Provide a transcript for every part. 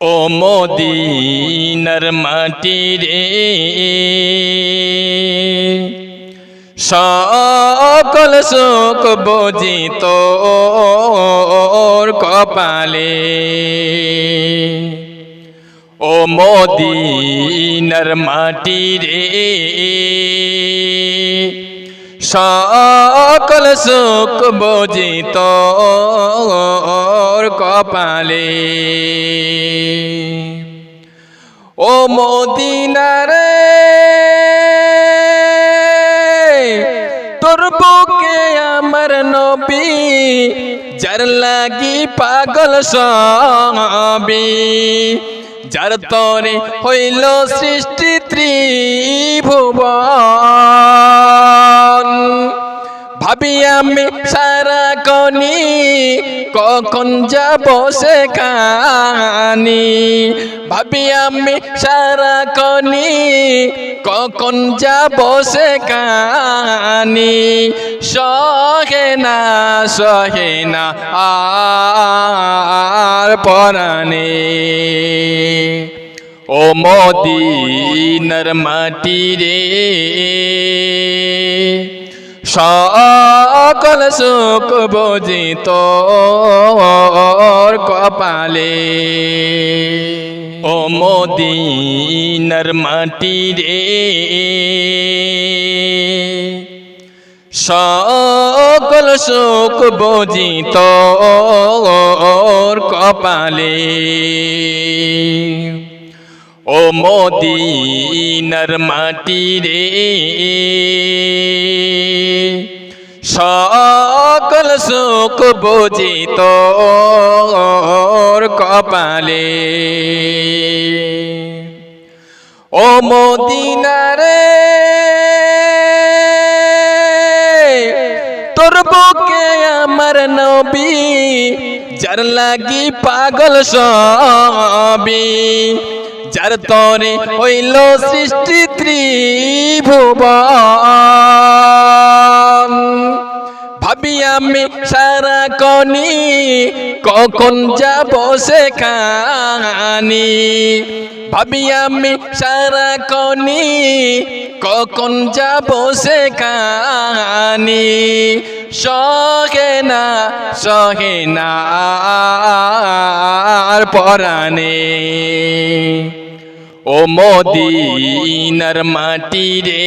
ও মদিনার মাটি রে। সকল সুখ বুঝিত কপালে। ও মদিনার মাটি রে। সকল সুখ বুঝিত কপালে। ও মদিনারে তোর বুকে আমার নবী, যার লাগি পাগল সবি, যার তরে হইল সৃষ্টি ত্রিভুবন। ভাবি আমি সারা কনি, কখন যাব সেখানি? ভাবি আমি সারা কনি, কখন যাব সেখানি? সহে না সহে না, আর পরানে ও মদিনার মাটি রে সকল সুখ বুঝিত? কপালে। ও মদিনার মাটি রে। সকল সুখ বুঝিত কপালে। ও মদিনার মাটি রে। সুখ বুঝিত কপালে। ও মদিনারে তোর বুকে আমার নবী, যার লাগি পাগল সবি যার তরে হইল সৃষ্টি ত্রিভুবন। সারা কনি কখন যাব সেখানি? ভাবি আমি সারা কনি কখন যাব সেখানি? সহে না সহে না পরানে ও মদিনার মাটি রে।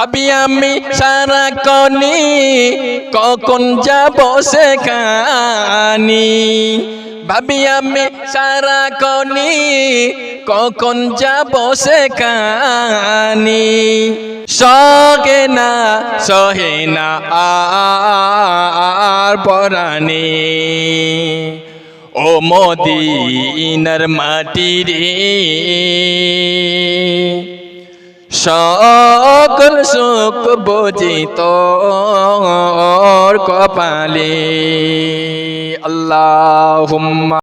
ভাবি আমি সারা কনি, কখন যাব সেখানি? ভাবি আমি সারা কনি, কখন যাব সেখানি? সহে না সহে না, আর পরাণে। ও মদিনার মাটি রে। সকল সুখ বুঝিত কপালে। আল্লাহ